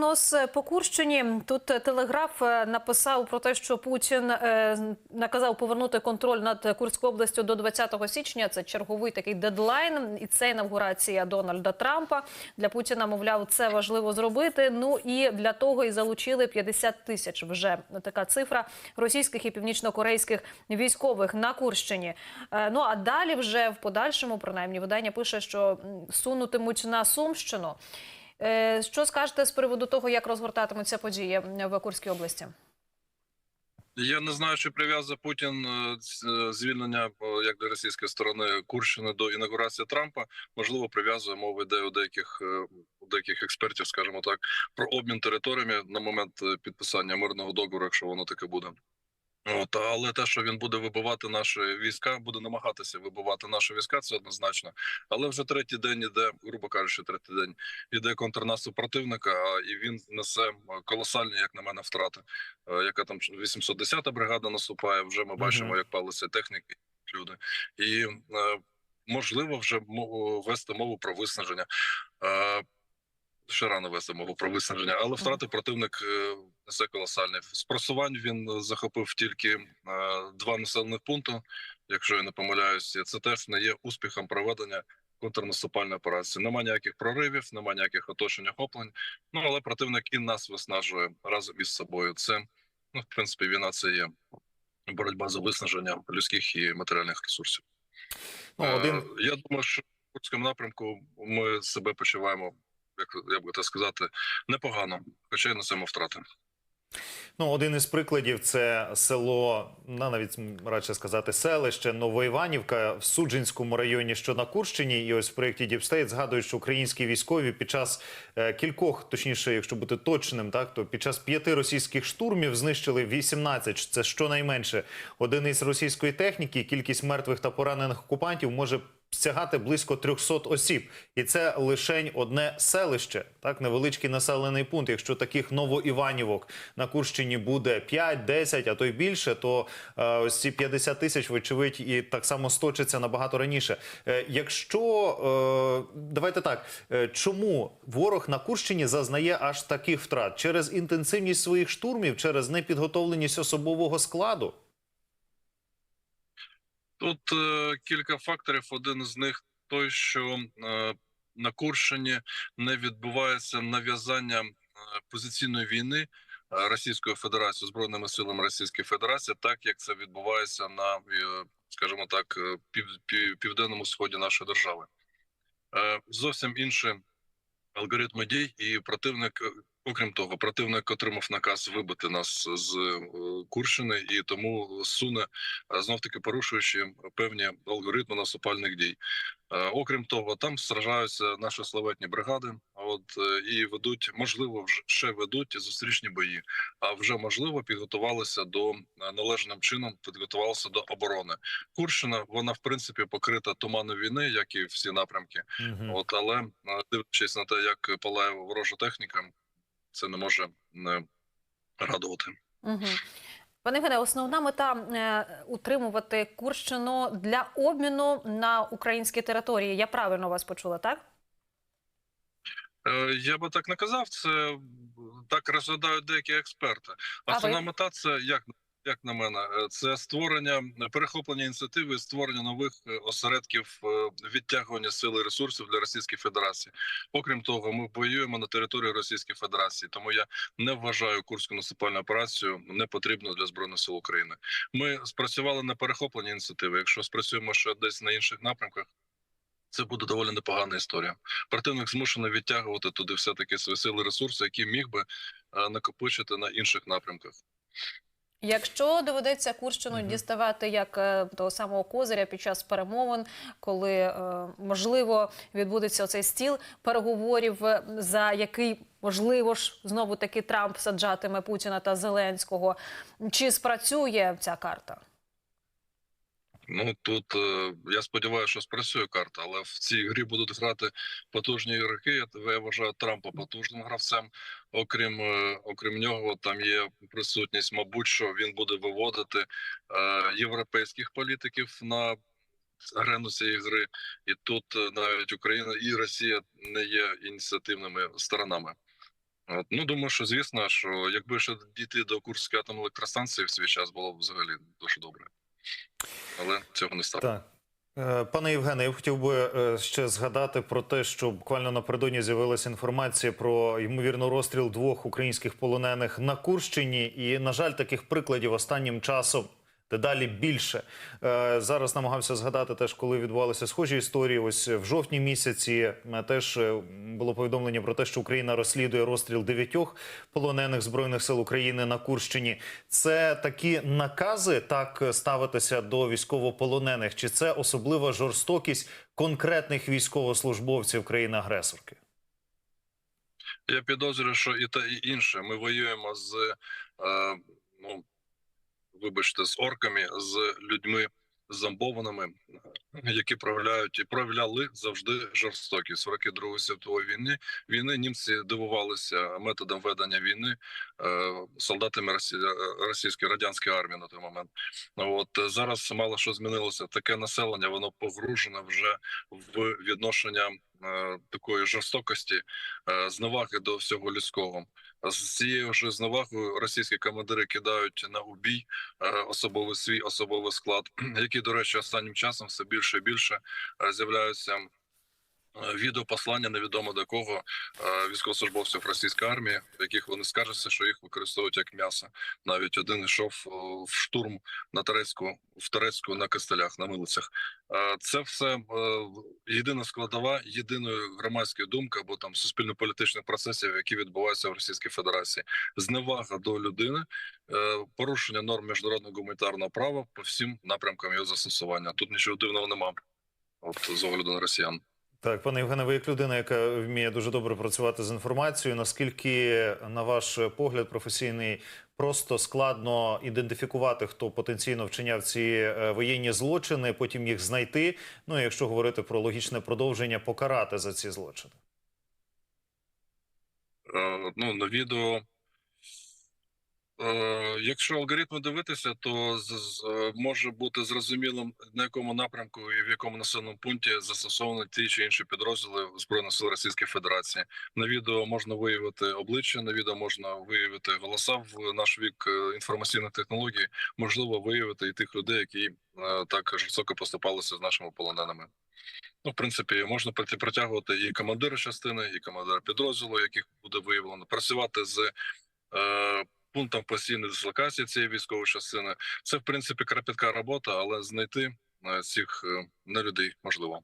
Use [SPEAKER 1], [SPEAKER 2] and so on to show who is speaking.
[SPEAKER 1] прогноз по Курщині. Тут телеграф е, написав про те, що Путін е, наказав повернути контроль над Курською областю до 20 січня. Це черговий такий дедлайн, і це інавгурація Дональда Трампа. Для Путіна, мовляв, це важливо зробити. Ну і для того і залучили 50 тисяч вже така цифра російських і північнокорейських військових на Курщині. Е, Ну а далі вже в подальшому, принаймні, видання пише, що сунутимуть на Сумщину. Е, Що скажете з приводу того, як розгортатимуться події в Курській області?
[SPEAKER 2] Я не знаю, чи прив'язує Путін е, е, звільнення як до російської сторони Курщини до інаугурації Трампа. Можливо, прив'язує мова йде у деяких у деяких експертів, скажімо так, про обмін територіями на момент підписання мирного договору, якщо воно таке буде. От, але те, що він буде вибивати наші війська, буде намагатися вибивати наші війська, це однозначно. Але вже третій день іде, грубо кажучи, третій день іде контрнаступ противника, і він несе е, колосальні, як на мене, втрати. Е, Яка там 810-та бригада наступає? Вже ми бачимо, як палиться техніки, люди, і е, можливо вже вести мову про виснаження. Е, Ще рано вести мову про виснаження, але втрати противник е, несе колосальні. З просувань він захопив тільки е, два населених пункти, якщо я не помиляюся. Це теж не є успіхом проведення контрнаступальної операції. Нема ніяких проривів, нема ніяких оточень охоплень. Ну але противник і нас виснажує разом із собою. Це ну, в принципі, війна це є боротьба за виснаження людських і матеріальних ресурсів.
[SPEAKER 3] Ну, один
[SPEAKER 2] Е, Я думаю, що в Курському напрямку ми себе почуваємо, як я би так сказати, непогано, хоча й несемо втрати.
[SPEAKER 3] Ну, один із прикладів це село, ну, навіть радше сказати, селище Новоіванівка в Суджинському районі, що на Курщині. І ось в проєкті State згадують, що українські військові під час е, кількох, точніше, якщо бути точним, так то під час п'яти російських штурмів знищили 18, Це щонайменше одиниць російської техніки. Кількість мертвих та поранених окупантів може сягати близько 300 осіб, і це лишень одне селище, так невеличкий населений пункт. Якщо таких новоіванівок на Курщині буде 5, 10, а то й більше, то е, ось ці 50 тисяч, вочевидь, і так само сточиться набагато раніше. Е, якщо е, давайте так, е, чому ворог на Курщині зазнає аж таких втрат через інтенсивність своїх штурмів, через непідготовленість особового складу?
[SPEAKER 2] Тут е, кілька факторів. Один з них той, що е, на Курщині не відбувається нав'язання е, позиційної війни Російською Федерацією збройними силами Російської Федерації, так як це відбувається на, скажімо так, пів, пів, південному сході нашої держави. Зовсім інші алгоритми дій, і противник, е, окрім того, противник отримав наказ вибити нас з е, Курщини і тому суне знов таки порушуючи певні алгоритми наступальних дій. Е, Окрім того, там сражаються наші славетні бригади. От е, і ведуть, можливо, вже ще ведуть зустрічні бої. А вже можливо підготувалися до е, належним чином, підготувалися до оборони. Курщина вона в принципі покрита туманом війни, як і всі напрямки.
[SPEAKER 3] Мгм.
[SPEAKER 2] От але е, дивлячись на те, як палає ворожа техніка, це не може не радувати.
[SPEAKER 1] Угу. Пане Євгене, основна мета е, утримувати Курщину для обміну на українські території. Я правильно вас почула, так?
[SPEAKER 2] Е, Я би так не казав. Це так розглядають деякі експерти.
[SPEAKER 1] А
[SPEAKER 2] Основна
[SPEAKER 1] ви?
[SPEAKER 2] мета це як. Як на мене, е, це створення перехоплення ініціативи, створення нових е, осередків відтягування сил і ресурсів для Російської Федерації. Окрім того, ми воюємо на території Російської Федерації, тому я не вважаю курську наступальну операцію непотрібною для збройних сил України. Ми спрацювали на перехоплення ініціативи. Якщо спрацюємо ще десь на інших напрямках, це буде доволі непогана історія. Противник змушений відтягувати туди все таки свої сили, ресурси, які міг би е, накопичити на інших напрямках.
[SPEAKER 1] Якщо доведеться Курщину
[SPEAKER 3] Мгм.
[SPEAKER 1] діставати як е, того самого козиря під час перемовин, коли е, можливо відбудеться оцей стіл переговорів, е, за який можливо ж знову таки Трамп саджатиме Путіна та Зеленського, чи спрацює ця карта?
[SPEAKER 2] Ну тут е, я сподіваюся, що спрацює карта, але в цій грі будуть грати потужні ігроки. Я, вважаю Трампа потужним гравцем. Окрім е, окрім нього, там є присутність, мабуть, що він буде виводити е, європейських політиків на арену цієї гри, і тут навіть Україна і Росія не є ініціативними сторонами. От. Ну думаю, що звісно, що якби ще дійти до Курської атомної електростанції в свій час було б взагалі дуже добре. Але цього не стало.
[SPEAKER 3] Так. Е, Пане Євгене, я хотів би е, ще згадати про те, що буквально напередодні з'явилася інформація про ймовірно розстріл двох українських полонених на Курщині. І, на жаль, таких прикладів останнім часом дедалі більше. Е, Зараз намагався згадати теж, коли відбувалися схожі історії. Ось в жовтні місяці е, теж е, було повідомлення про те, що Україна розслідує розстріл дев'ятьох полонених збройних сил України на Курщині. Це такі накази так ставитися до військовополонених, чи це особлива жорстокість конкретних військовослужбовців країни-агресорки?
[SPEAKER 2] Я підозрюю, що і те, і інше. Ми воюємо з е, ну вибачте, з орками, з людьми зомбованими, які проявляють і проявляли завжди жорстокість. В роки Другої світової війни війни німці дивувалися методом ведення війни е, солдатами Росі... російської радянської армії на той момент. От зараз мало що змінилося. Таке населення воно погружене вже в відношення такої жорстокості, е, зневаги до всього людського. З цією ж зневагою російські командири кидають на убій е, особовий свій особовий склад, які, до речі, останнім часом все більше і більше е, з'являються. Е, Відеопослання невідомо до кого е, військовослужбовців російської армії, в яких вони скаржаться, що їх використовують як м'ясо. Навіть один йшов е, в штурм на Терецьку, в Терецьку на костелях, на милицях. Це все єдина складова єдиної громадської думки або там суспільно-політичних процесів, які відбуваються в Російській Федерації. Зневага до людини, порушення норм міжнародного гуманітарного права по всім напрямкам його застосування. Тут нічого дивного немає. От з огляду на росіян.
[SPEAKER 3] Так, пане Євгене, ви як людина, яка вміє дуже добре працювати з інформацією. Наскільки, на ваш погляд, професійний, просто складно ідентифікувати, хто потенційно вчиняв ці е, воєнні злочини, потім їх знайти. Ну і якщо говорити про логічне продовження, покарати за ці злочини.
[SPEAKER 2] Е, ну, на відео. Е, якщо алгоритми дивитися, то з, може бути зрозумілим, на якому напрямку і в якому населеному пункті застосовані ті чи інші підрозділи Збройних сил Російської Федерації. На відео можна виявити обличчя, на відео можна виявити голоса в наш вік е, інформаційних технологій. Можливо, виявити і тих людей, які е, так жорстоко поступалися з нашими полоненими. Ну, в принципі, можна притягувати і командира частини, і командира підрозділу, яких буде виявлено, працювати з пунктом постійної дислокації цієї військової частини. Це в принципі крапітка робота, але знайти е, цих е, нелюдей можливо.